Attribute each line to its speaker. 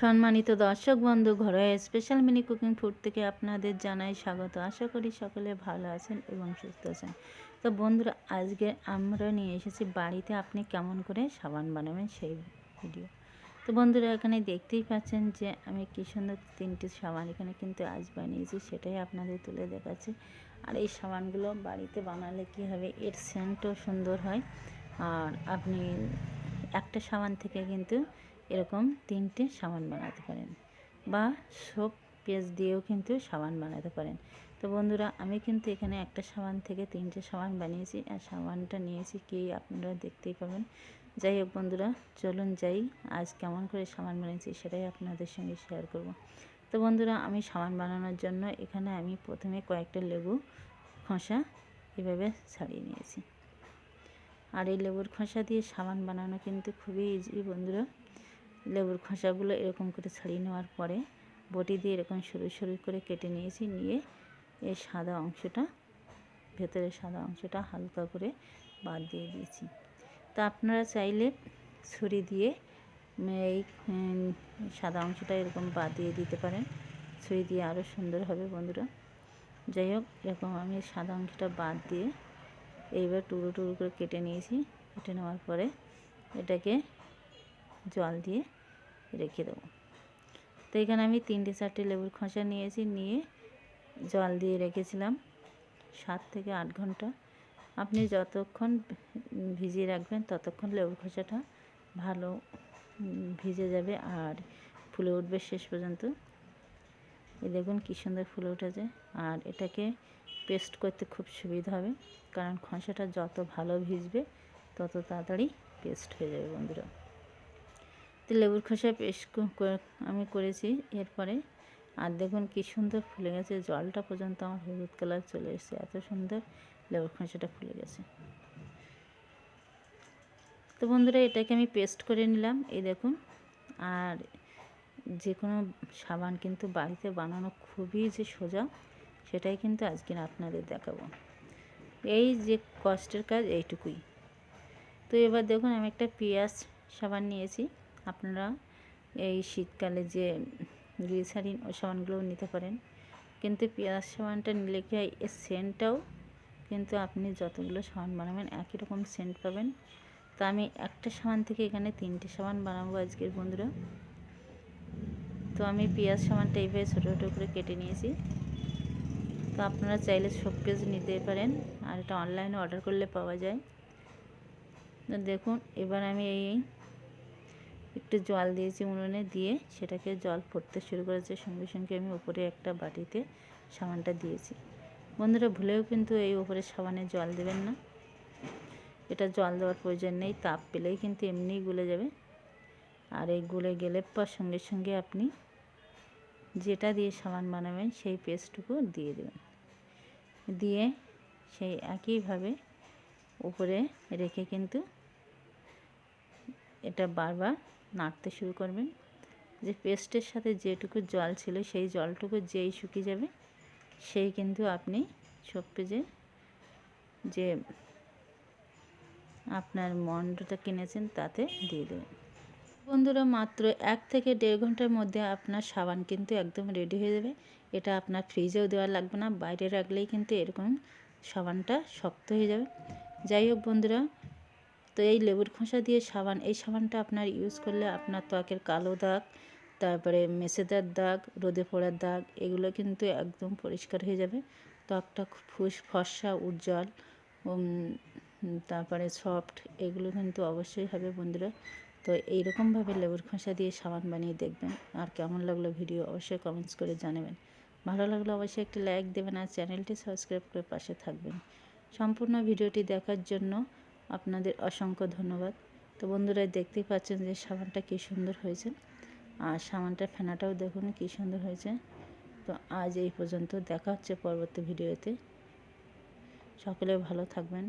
Speaker 1: সম্মানিত দর্শক বন্ধু, ঘরোয়া স্পেশাল মিনি কুকিং ফুড থেকে আপনাদের জানাই স্বাগত। আশা করি সকলে ভালো আছেন এবং সুস্থ আছেন। তো বন্ধুরা, আজকে আমরা নিয়ে এসেছি বাড়িতে আপনি কেমন করে সাবান বানাবেন সেই ভিডিও তো বন্ধুরা, এখানে দেখতেই পাচ্ছেন যে আমি কী সুন্দর তিনটি সাবান এখানে কিন্তু আজ বানিয়েছি, সেটাই আপনাদের তুলে দেখাচ্ছি। আর এই সাবানগুলো বাড়িতে বানালে কি হবে, এর সেন্টও সুন্দর হয়। আর আপনি একটা সাবান থেকে কিন্তু এরকম তিনটে সাবান বানাতে পারেন বা সোপ পেঁয়াজ দিয়েও কিন্তু সাবান বানাতে পারেন। তো বন্ধুরা, আমি কিন্তু এখানে একটা সাবান থেকে তিনটে সাবান বানিয়েছি আর সাবানটা নিয়েছি কি আপনারা দেখতেই পাবেন। যাই হোক বন্ধুরা, চলুন যাই, আজ কেমন করে সাবান বানিয়েছি সেটাই আপনাদের সঙ্গে শেয়ার করব। তো বন্ধুরা, আমি সাবান বানানোর জন্য এখানে আমি প্রথমে কয়েকটা লেবু খোসা এভাবে ছাড়িয়ে নিয়েছি। আর এই লেবুর খোসা দিয়ে সাবান বানানো কিন্তু খুবই ইজি বন্ধুরা। লেবুর খোসাগুলো এরকম করে ছাড়িয়ে নেওয়ার পরে বটি দিয়ে এরকম সরু সরু করে কেটে নিয়েছি, নিয়ে এই সাদা অংশটা ভেতরে সাদা অংশটা হালকা করে বাদ দিয়ে দিয়েছি। তা আপনারা চাইলে ছুরি দিয়ে এই সাদা অংশটা এরকম বাদ দিয়ে দিতে পারেন। ছুরি দিয়ে আরও সুন্দর হবে বন্ধুরা। যাই হোক, এরকম আমি সাদা অংশটা বাদ দিয়ে এইবার টুকরো টুকরো করে কেটে নিয়েছি। কেটে নেওয়ার পরে এটাকে জল দিয়ে রেখে দেবো। তো এখানে আমি তিনটে চারটে লেবুর খোসা নিয়েছি, নিয়ে জল দিয়ে রেখেছিলাম সাত থেকে আট ঘণ্টা। আপনি যতক্ষণ ভিজিয়ে রাখবেন ততক্ষণ লেবুর খোসাটা ভালো ভিজে যাবে আর ফুলে উঠবে শেষ পর্যন্ত। এই দেখুন কী সুন্দর ফুলে উঠেছে। আর এটাকে পেস্ট করতে খুব সুবিধা হবে, কারণ খোসাটা যত ভালো ভিজবে তত তাড়াতাড়ি পেস্ট হয়ে যাবে বন্ধুরা। তো লেবুর খোসা পেস্ট আমি করেছি। এরপরে, আর দেখুন কী সুন্দর ফুলে গেছে। জলটা পর্যন্ত আমার হলুদ কালার চলে এসেছে। এত সুন্দর লেবুর খোসাটা ফুলে গেছে। তো বন্ধুরা, এটাকে আমি পেস্ট করে নিলাম। এই দেখুন, আর যে কোনো সাবান কিন্তু বাড়িতে বানানো খুবই যে সোজা, সেটাই কিন্তু আজকে আপনাদের দেখাবো। এই যে কষ্টের কাজ, এইটুকুই। তো এবার দেখুন, আমি একটা পেঁয়াজ সাবান নিয়েছি। আপনারা এই শীতকালে যে গ্লিসারিন ওই সাবানগুলোও নিতে পারেন, কিন্তু পেঁয়াজ সাবানটা নিলে কি হয়, এর সেন্টটাও কিন্তু আপনি যতগুলো সাবান বানাবেন একই রকম সেন্ট পাবেন। তো আমি একটা সাবান থেকে এখানে তিনটে সাবান বানাবো আজকের বন্ধুরা। তো আমি পেঁয়াজ সাবানটা এইভাবে ছোটো ছোটো করে কেটে নিয়েছি। তো আপনারা চাইলে কিছু নিতে পারেন, আর এটা অনলাইনে অর্ডার করলে পাওয়া যায়। দেখুন, এবার আমি এই একটু জল দিয়েছি উনুনে দিয়ে, সেটাকে জল ফুটতে শুরু করেছে। সঙ্গে সঙ্গে আমি উপরে একটা বাটিতে সাবানটা দিয়েছি। বন্ধুরা, ভুলেও কিন্তু এই উপরে সাবানে জল দেবেন না। এটা জল দেওয়ার প্রয়োজন নেই, তাপ পেলেই কিন্তু এমনিই গুলে যাবে। আর এই গুলে গেলে পর সঙ্গে সঙ্গে আপনি যেটা দিয়ে সাবান বানাবেন, সেই পেস্টটুকু দিয়ে দেবেন। দিয়ে সেই একইভাবে উপরে রেখে কিন্তু এটা বারবার নাড়তে শুরু করবেন। যে পেস্টের সাথে যেটুকু জল ছিল সেই জলটুকু যেই শুকিয়ে যাবে, সেই কিন্তু আপনি সব পেজে যে আপনার মন্ডটা কিনেছেন তাতে দিয়ে দেবেন। বন্ধুরা, মাত্র এক থেকে দেড় ঘণ্টার মধ্যে আপনার সাবান কিন্তু একদম রেডি হয়ে যাবে। এটা আপনার ফ্রিজেও দেওয়া লাগবে না, বাইরে রাখলেই কিন্তু এরকম সাবানটা শক্ত হয়ে যাবে। যাই হোক বন্ধুরা তো এই লেবুর খোসা দিয়ে সাবান, এই সাবানটা আপনার ইউজ করলে আপনার ত্বকের কালো দাগ, তারপরে মেসেদার দাগ, রোদে পড়ার দাগ, এগুলো কিন্তু একদম পরিষ্কার হয়ে যাবে। ত্বকটা ফুস, ফর্সা, উজ্জ্বল তারপরে সফট এগুলো কিন্তু অবশ্যই হবে বন্ধুরা। তো এইরকমভাবে লেবুর খোসা দিয়ে সাবান বানিয়ে দেখবেন। আর কেমন লাগল ভিডিও অবশ্যই কমেন্টস করে জানাবেন। ভালো লাগলে অবশ্যই একটি লাইক দেবেন আর চ্যানেলটি সাবস্ক্রাইব করে পাশে থাকবেন। সম্পূর্ণ ভিডিওটি দেখার জন্য আপনাদের অসংখ্য ধন্যবাদ। তো বন্ধুরা দেখতেই পাচ্ছেন যে সাবানটা কী সুন্দর হয়েছে। আর সাবানটার ফেনাটাও দেখুন কী সুন্দর হয়েছে। তো আজ এই পর্যন্ত দেখা হচ্ছে পরবর্তী ভিডিওতে। সকলে ভালো থাকবেন।